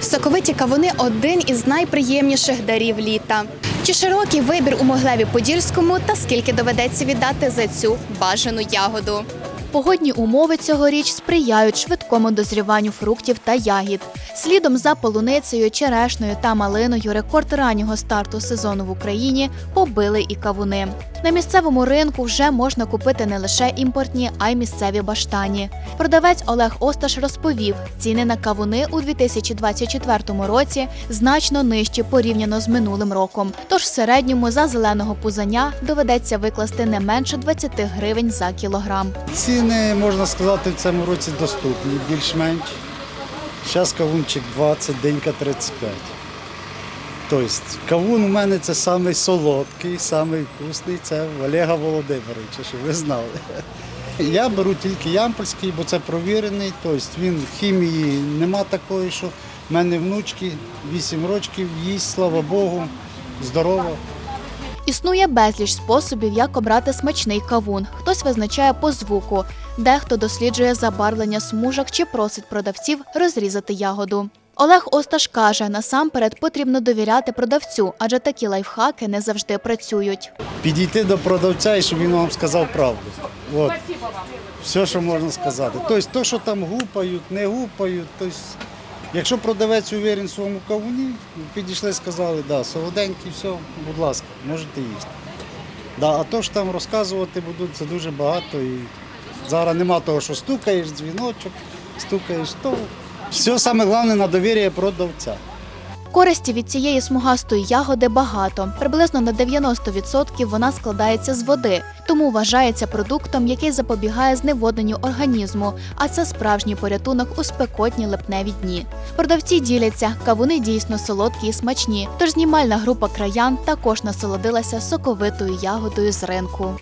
Соковиті кавуни один із найприємніших дарів літа. Чи широкий вибір у Моглеві Подільському та скільки доведеться віддати за цю бажану ягоду? Погодні умови цьогоріч сприяють швидкому дозріванню фруктів та ягід. Слідом за полуницею, черешнею та малиною рекорд раннього старту сезону в Україні побили і кавуни. На місцевому ринку вже можна купити не лише імпортні, а й місцеві баштані. Продавець Олег Осташ розповів, ціни на кавуни у 2024 році значно нижчі порівняно з минулим роком. Тож в середньому за зеленого пузання доведеться викласти не менше 20 гривень за кілограм. Ціни, можна сказати, в цьому році доступні, більш-менш. Зараз кавунчик 20, денька 35. Тобто, кавун у мене це самий солодкий, самий вкусний, це Олега Володимировича, щоб ви знали. Я беру тільки ямпольський, бо це провірений. Тобто він хімії нема такої, що в мене внучки 8 років, їсть, слава Богу, здорова. Існує безліч способів, як обрати смачний кавун. Хтось визначає по звуку, дехто досліджує забарвлення смужок чи просить продавців розрізати ягоду. Олег Осташ каже, насамперед потрібно довіряти продавцю, адже такі лайфхаки не завжди працюють. підійти до продавця і щоб він вам сказав правду. От. Все, що можна сказати. Тобто, то, що там гупають, не гупають. Тобто, якщо продавець уверен в своєму кавуні, підійшли, сказали, да, солоденький, все, будь ласка, можете їсти. Да, а то що там розказувати будуть, це дуже багато. І зараз нема того, що стукаєш, дзвіночок, стукаєш, то. Все саме головне на довір'я продавця. Користі від цієї смугастої ягоди багато. Приблизно на 90% вона складається з води, тому вважається продуктом, який запобігає зневодненню організму, а це справжній порятунок у спекотні липневі дні. Продавці діляться, кавуни дійсно солодкі і смачні, тож знімальна група краян також насолодилася соковитою ягодою з ринку.